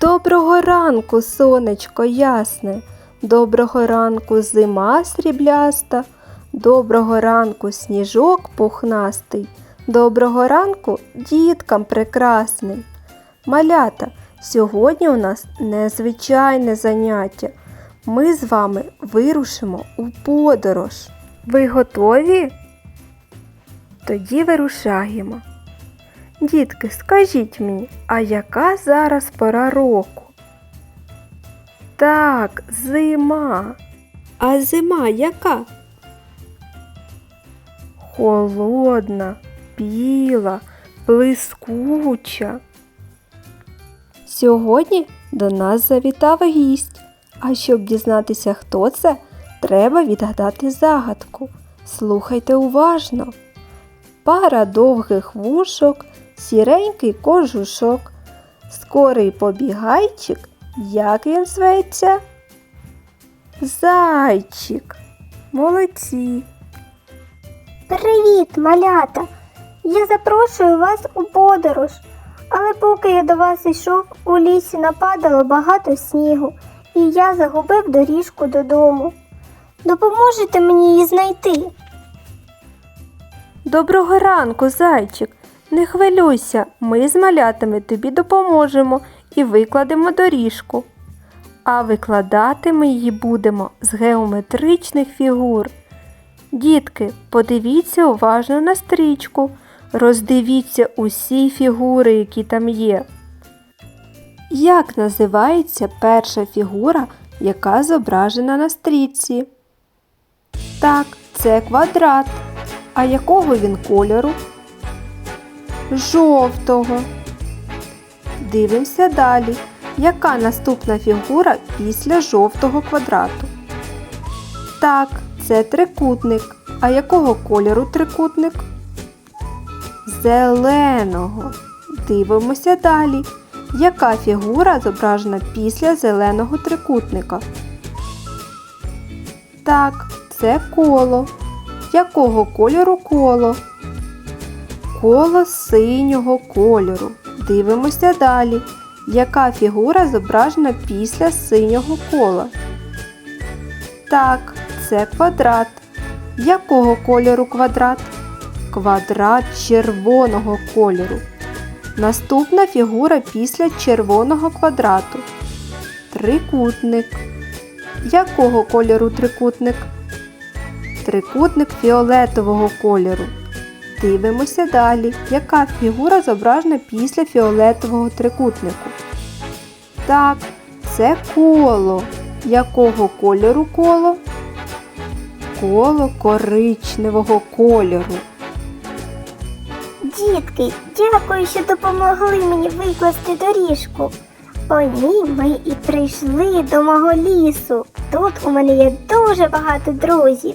Доброго ранку, сонечко ясне, доброго ранку зима срібляста, доброго ранку сніжок пухнастий, доброго ранку діткам прекрасний. Малята, сьогодні у нас незвичайне заняття. Ми з вами вирушимо у подорож. Ви готові? Тоді вирушаємо. Дітки, скажіть мені, а яка зараз пора року? Так, зима. А зима яка? Холодна, біла, блискуча. Сьогодні до нас завітав гість. А щоб дізнатися, хто це, треба відгадати загадку. Слухайте уважно. Пара довгих вушок, сіренький кожушок, скорий побігайчик, як він зветься? Зайчик. Молодці. Привіт, малята! Я запрошую вас у подорож. Але поки я до вас йшов, у лісі нападало багато снігу, і я загубив доріжку додому. Допоможете мені її знайти? Доброго ранку, зайчик. Не хвилюйся, ми з малятами тобі допоможемо і викладемо доріжку. А викладати ми її будемо з геометричних фігур. Дітки, подивіться уважно на стрічку, роздивіться усі фігури, які там є. Як називається перша фігура, яка зображена на стрічці? Так, це квадрат. А якого він кольору? Жовтого. Дивимося далі. Яка наступна фігура після жовтого квадрату? Так, це трикутник. А якого кольору трикутник? Зеленого. Дивимося далі. Яка фігура зображена після зеленого трикутника? Так, це коло. Якого кольору коло? Коло синього кольору. Дивимося далі. Яка фігура зображена після синього кола? Так, це квадрат. Якого кольору квадрат? Квадрат червоного кольору. Наступна фігура після червоного квадрату. Трикутник. Якого кольору трикутник? Трикутник фіолетового кольору. Дивимося далі, яка фігура зображена після фіолетового трикутнику. Так, це коло. Якого кольору коло? Коло коричневого кольору. Дітки, дякую, що допомогли мені викласти доріжку. По ми і прийшли до мого лісу. Тут у мене є дуже багато друзів.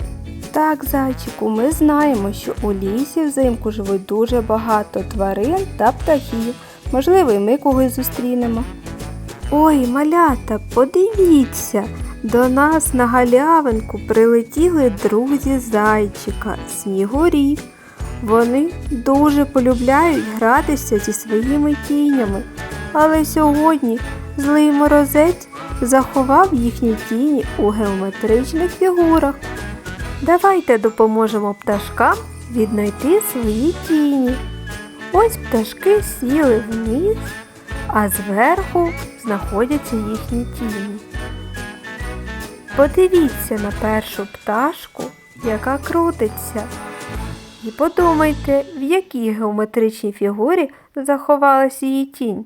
Так, зайчику, ми знаємо, що у лісі взимку живуть дуже багато тварин та птахів. Можливо, і ми когось зустрінемо. Ой, малята, подивіться, до нас на галявинку прилетіли друзі зайчика, снігурі. Вони дуже полюбляють гратися зі своїми тінями, але сьогодні злий морозець заховав їхні тіні у геометричних фігурах. Давайте допоможемо пташкам віднайти свої тіні. Ось пташки сіли вниз, а зверху знаходяться їхні тіні. Подивіться на першу пташку, яка крутиться. І подумайте, в якій геометричній фігурі заховалась її тінь.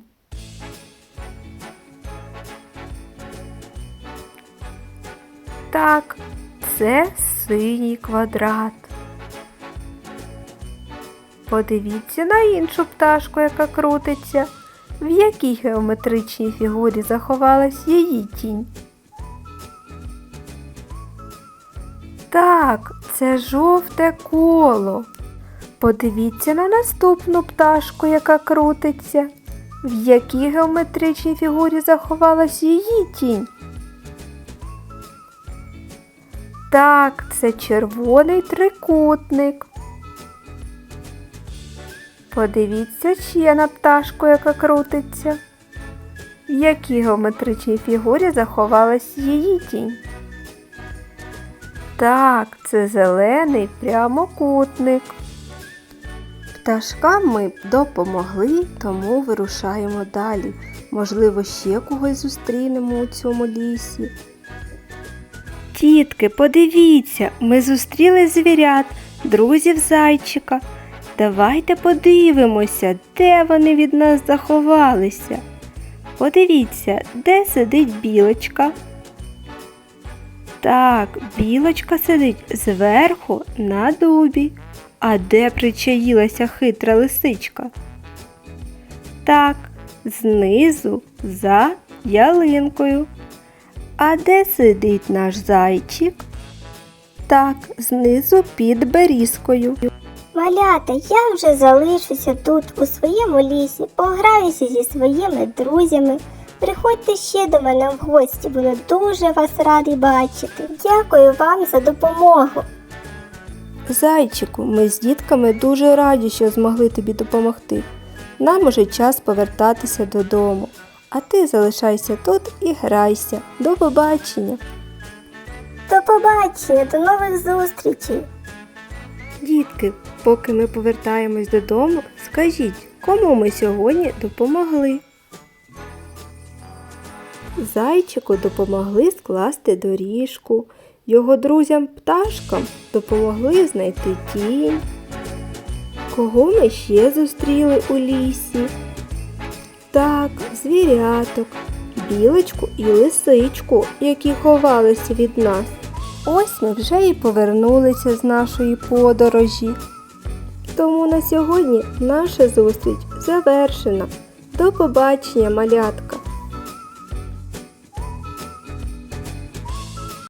Так, це синій квадрат. Подивіться на іншу пташку, яка крутиться. В якій геометричній фігурі заховалась її тінь? Так, це жовте коло. Подивіться на наступну пташку, яка крутиться. В якій геометричній фігурі заховалась її тінь? Так, це червоний трикутник. Подивіться ще на пташку, яка крутиться. в якій геометричній фігурі заховалась її тінь? Так, це зелений прямокутник. Пташкам ми допомогли, тому вирушаємо далі. Можливо, ще когось зустрінемо у цьому лісі. Тітки, подивіться, ми зустріли звірят, друзів зайчика. Давайте подивимося, де вони від нас заховалися. Подивіться, де сидить білочка. Так, білочка сидить зверху на дубі. А де причаїлася хитра лисичка? Так, знизу за ялинкою. А де сидить наш зайчик? Так, знизу під берізкою. Малята, я вже залишуся тут, у своєму лісі, пограюся зі своїми друзями. Приходьте ще до мене в гості, буду дуже вас радий бачити. Дякую вам за допомогу. Зайчику, ми з дітками дуже раді, що змогли тобі допомогти. Нам уже час повертатися додому. А ти залишайся тут і грайся. До побачення. До побачення, до нових зустрічей. Дітки, поки ми повертаємось додому, скажіть, кому ми сьогодні допомогли? Зайчику допомогли скласти доріжку, його друзям пташкам допомогли знайти тінь. Кого ми ще зустріли у лісі? Так, звіряток, білочку і лисичку, які ховалися від нас. Ось ми вже і повернулися з нашої подорожі. Тому на сьогодні наша зустріч завершена. До побачення, малятка!